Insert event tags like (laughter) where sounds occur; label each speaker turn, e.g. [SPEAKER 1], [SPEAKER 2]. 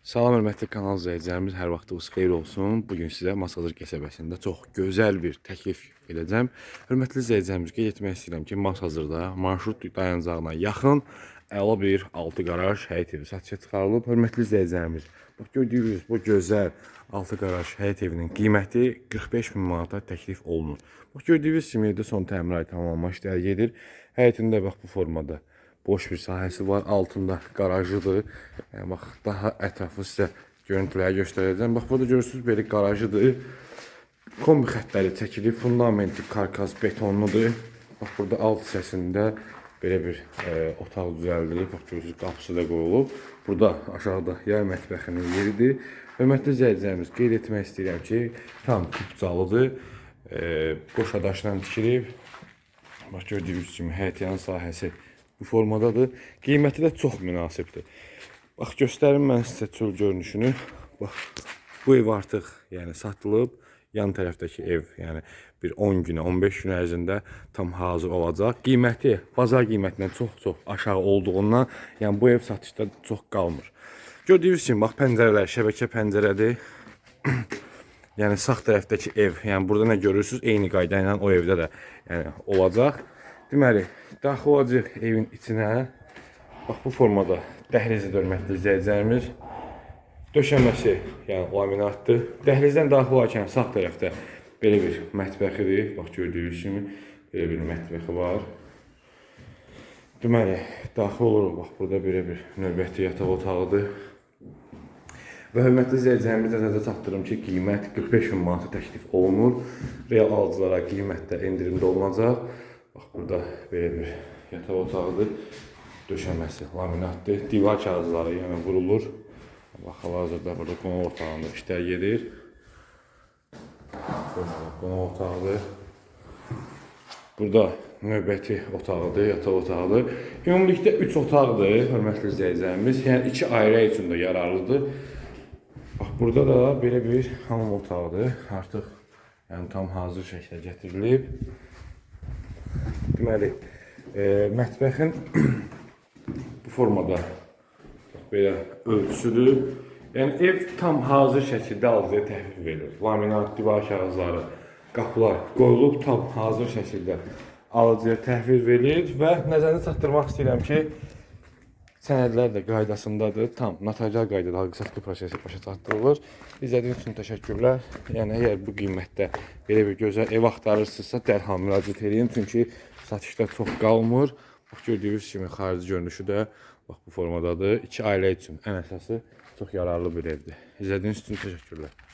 [SPEAKER 1] Salam hörmətli kanal izləyicilərimiz, hər vaxtınız xeyir olsun. Bu gün sizə Masazır qəsəbəsində çox gözəl bir təklif edəcəm. Hörmətli izləyicilərimiz, qeyd etmək istəyirəm ki, Masazırda marşrut dayanacağına yaxın əla bir 6 qaraj həyət evi satışa çıxarılıb. Hörmətli izləyicilərimiz, bax gördüyünüz bu gözəl 6 qaraj həyət evinin qiyməti 45 min manata təklif olunur. Bax gördüyünüz kimi evdə son təmirat tamamlanma işləri gedir. Həyətində bax bu formada boş bir sahəsi var. Altında qarajıdır. Yəni, bax daha ətraflı sizə görüntüləri göstərəcəm. Bax burada görürsüz belə qarajıdır. Kombi xəttləri çəkilib, fundamenti karkas betonludur. Bax burada alt hissəsində belə bir e, otaq düzəldilib. Bax görürsüz qapısı da qoyulub. Burada aşağıda yay mətbəxinin yeridir. Hörmətli izləyicilərimiz, qeyd etmək istəyirəm ki, tam kubcalıdır. E, qoşa daşdan tikilib. Bax gördüyünüz kimi həyətyan sahəsi bu formadadır. Qiyməti də çox münasibdir. Bax göstərim mən sizə çöl görünüşünü. Bax bu ev artıq yəni satılıb. Yan tərəfdəki ev, yəni bir 10 günə, 15 gün ərzində tam hazır olacaq. Qiyməti bazar qiymətindən çox-çox aşağı olduğundan, yəni bu ev satışda çox qalmır. Gördüyünüz kimi bax pəncərələr şəbəkə pəncərədir. (clears throat) Yəni sağ tərəfdəki ev, yəni burada nə görürsüz, eyni qayda ilə o evdə də yəni olacaq. Deməli, daxil olacaq evin içinə. Bax bu formada dəhlizi hörmətli izləyicilərimiz. Döşəməsi, yəni laminatdır. Dəhlizdən daxil olarkən sağ tərəfdə belə bir mətbəxidir. Bax gördüyünüz kimi belə bir mətbəxi var. Deməli, daxil oluruq. Bax burada belə bir növbəti yataq otağıdır. Və hörmətli izləyicilərimiz nəzərdə çatdırım ki, qiymət 45 min manata təklif olunur. Real alıcılara qiymətdə endirimdə olunacaq. Bax burada belə bir yataq otağıdır. Döşəməsi laminatdır. Divar kağızları yəni vurulur. Bax hal-hazırda burada qonaq otağında işlər gedir. Qonaq otağıdır. Burada növbəti otağıdır, yataq otağıdır. Ümumilikdə 3 otaqdır, hörmətli izləyicilərimiz. Yəni 2 ailə üçün də yararlıdır. Bax burada da belə bir hamam otağıdır. Artıq yəni tam hazır şəklə gətirilib. Deməli, e, mətbəxin (clears throat) bu formada belə ölçüsüdür. Yəni ev tam hazır şəkildə alıcıya təhvil verilir. Laminat, divar kağızları, qapılar qoyulub tam hazır şəkildə alıcıya təhvil verilir və nəzərinə çatdırmaq istəyirəm ki, sənədlər də qaydasındadır. Tam notarial qaydada alqı-satqı prosesi başa çatdırılır. İzlədiyiniz üçün təşəkkürlər. Yəni əgər bu qiymətdə belə bir gözəl ev axtarırsınızsa dərhal müraciət edin çünki satışda çox qalmır. Bax gördüyünüz kimi xarici görünüşü də bax bu formadadır. İki ailə üçün ən əsası çox yararlı bir evdir. İzlədiyiniz üçün təşəkkürlər.